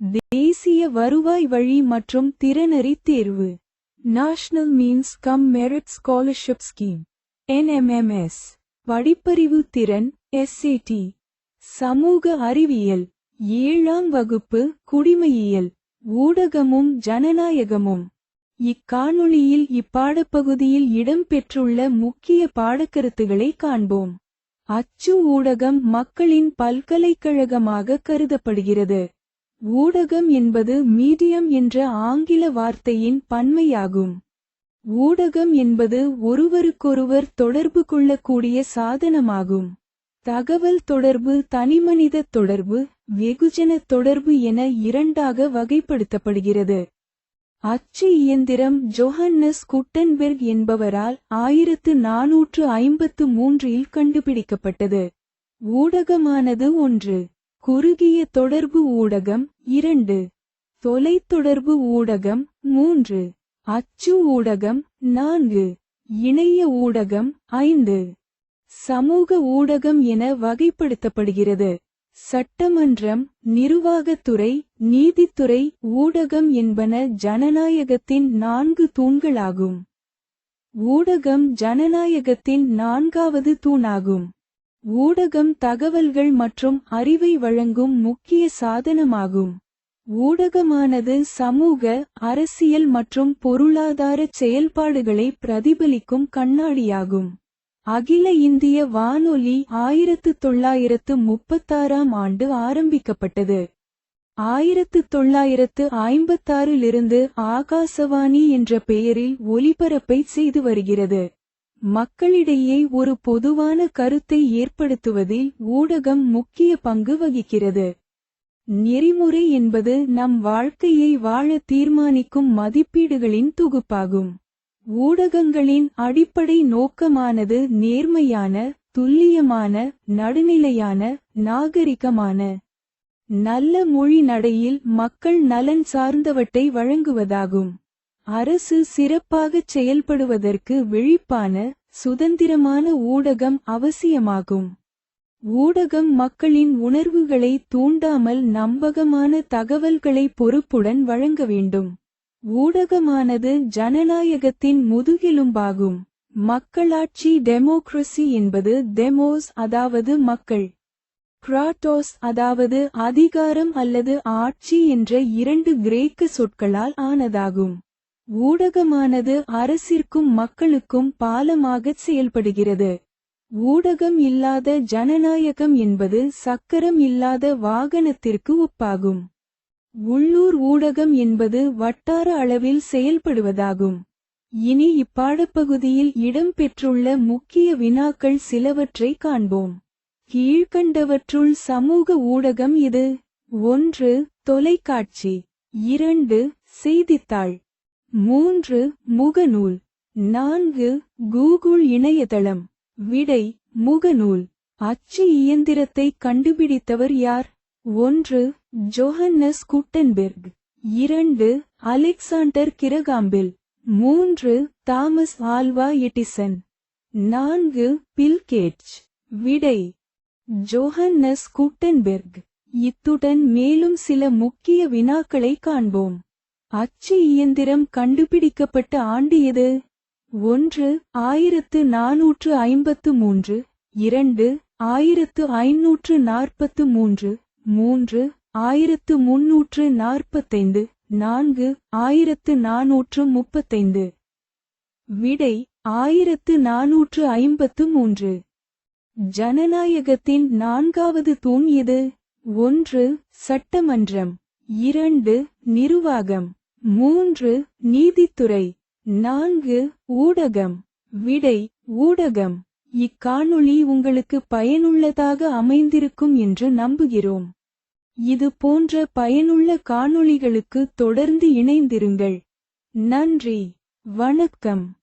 தேசிய வருவாய் வழி மற்றும் திறனறி தேர்வு. National means cum merit scholarship scheme NMMS படிப்பறிவு திறன் எஸ்ஏடி சமூக அறிவியல். ஏழாம் வகுப்பு குடிமையியல். ஊடகமும் ஜனநாயகமும். இக்காணொளியில் இப்பாடப்பகுதியில் இடம்பெற்றுள்ள முக்கிய பாடக்கருத்துகளை காண்போம். அச்சு ஊடகம் மக்களின் பல்கலைக்கழகமாக கருதப்படுகிறது. ஊடகம் என்பது மீடியம் என்ற ஆங்கில வார்த்தையின் பன்மையாகும். ஊடகம் என்பது ஒருவருக்கொருவர் தொடர்பு கொள்ளக்கூடிய சாதனமாகும். தகவல் தொடர்பு தனிமனித தொடர்பு வெகுஜன தொடர்பு என இரண்டாக வகைப்படுத்தப்படுகிறது. அச்சு இயந்திரம் ஜொஹன்னஸ் குட்டன்பெர்க் என்பவரால் ஆயிரத்து நாநூற்று ஐம்பத்து மூன்றில் கண்டுபிடிக்கப்பட்டது. ஊடகமானது ஒன்று. குறுகிய தொடர்பு ஊடகம் இரண்டு. தொலைத்தொடர்பு ஊடகம் மூன்று. அச்சு ஊடகம் நான்கு. இணைய ஊடகம் ஐந்து. சமூக ஊடகம் என வகைப்படுத்தப்படுகிறது. சட்டமன்றம் நிர்வாகத்துறை நீதித்துறை ஊடகம் என்பன ஜனநாயகத்தின் நான்கு தூண்களாகும். ஊடகம் ஜனநாயகத்தின் நான்காவது தூணாகும். ஊடகம் தகவல்கள் மற்றும் அறிவை வழங்கும் முக்கிய சாதனமாகும். ஊடகமானது சமூக அரசியல் மற்றும் பொருளாதார செயல்பாடுகளை பிரதிபலிக்கும் கண்ணாடியாகும். அகில இந்திய வானொலி ஆயிரத்து தொள்ளாயிரத்து முப்பத்தாறாம் ஆண்டு ஆரம்பிக்கப்பட்டது. ஆயிரத்து தொள்ளாயிரத்து ஐம்பத்தாறிலிருந்து ஆகாசவாணி என்ற பெயரில் ஒலிபரப்பை செய்து வருகிறது. மக்களிடையே ஒரு பொதுவான கருத்தை ஏற்படுத்துவதில் ஊடகம் முக்கிய பங்கு வகிக்கிறது. நெறிமுறை என்பது நம் வாழ்க்கையை வாழ தீர்மானிக்கும் மதிப்பீடுகளின் தொகுப்பாகும். ஊடகங்களின் அடிப்படை நோக்கமானது நேர்மையான துல்லியமான நடுநிலையான நாகரிகமான. நல்ல மொழி நடையில் மக்கள் நலன் சார்ந்தவற்றை வழங்குவதாகும். அரசு சிறப்பாகச் செயல்படுவதற்கு விழிப்பான சுதந்திரமான ஊடகம் அவசியமாகும். ஊடகம் மக்களின் உணர்வுகளை தூண்டாமல் நம்பகமான தகவல்களை பொறுப்புடன் வழங்க வேண்டும். ஊடகமானது ஜனநாயகத்தின் முதுகெலும்பாகும். மக்களாட்சி டெமோக்ரசி என்பது டெமோஸ் அதாவது மக்கள். கிராட்டோஸ் அதாவது அதிகாரம் அல்லது ஆட்சி என்ற இரண்டு கிரேக்க சொற்களால் ஆனதாகும். ஊடகமானது அரசிற்கும் மக்களுக்கும் பாலமாகச் செயல்படுகிறது. ஊடகம் இல்லாத ஜனநாயகம் என்பது சக்கரம் இல்லாத வாகனத்திற்கு ஒப்பாகும். உள்ளூர் ஊடகம் என்பது வட்டார அளவில் செயல்படுவதாகும். இனி இப்பாடப்பகுதியில் இடம்பெற்றுள்ள முக்கிய வினாக்கள் சிலவற்றை காண்போம். கீழ்கண்டவற்றுள் சமூக ஊடகம் இது. ஒன்று தொலைக்காட்சி. இரண்டு செய்தித்தாள். மூன்று முகநூல். நான்கு கூகுள் இணையதளம். விடை முகநூல். அச்சு இயந்திரத்தை கண்டுபிடித்தவர் யார்? ஒன்று ஜோஹன்னஸ் குட்டன்பெர்க். இரண்டு அலெக்சாண்டர் கிரகாம்பில். மூன்று தாமஸ் ஆல்வா எட்டிசன். நான்கு பில்கேட்ஸ் விடை ஜோஹன்னஸ் குட்டன்பெர்க். இத்துடன் மேலும் சில முக்கிய வினாக்களை காண்போம். அச்சு இயந்திரம் கண்டுபிடிக்கப்பட்ட ஆண்டு எது? ஒன்று ஆயிரத்து நாநூற்று ஐம்பத்து மூன்று. இரண்டு ஆயிரத்து ஐநூற்று நாற்பத்து மூன்று. மூன்று ஆயிரத்து முன்னூற்று நாற்பத்தைந்து. நான்கு ஆயிரத்து நாநூற்று முப்பத்தைந்து. விடை ஆயிரத்து நாநூற்று ஐம்பத்து மூன்று. ஜனநாயகத்தின் நான்காவது தூண் எது? ஒன்று சட்டமன்றம். இரண்டு நிர்வாகம். மூன்று நீதித்துறை. நான்கு ஊடகம். விடை ஊடகம். இக்காணொளி உங்களுக்கு பயனுள்ளதாக அமைந்திருக்கும் என்று நம்புகிறோம். இது போன்ற பயனுள்ள காணொளிகளுக்கு தொடர்ந்து இணைந்திருங்கள். நன்றி. வணக்கம்.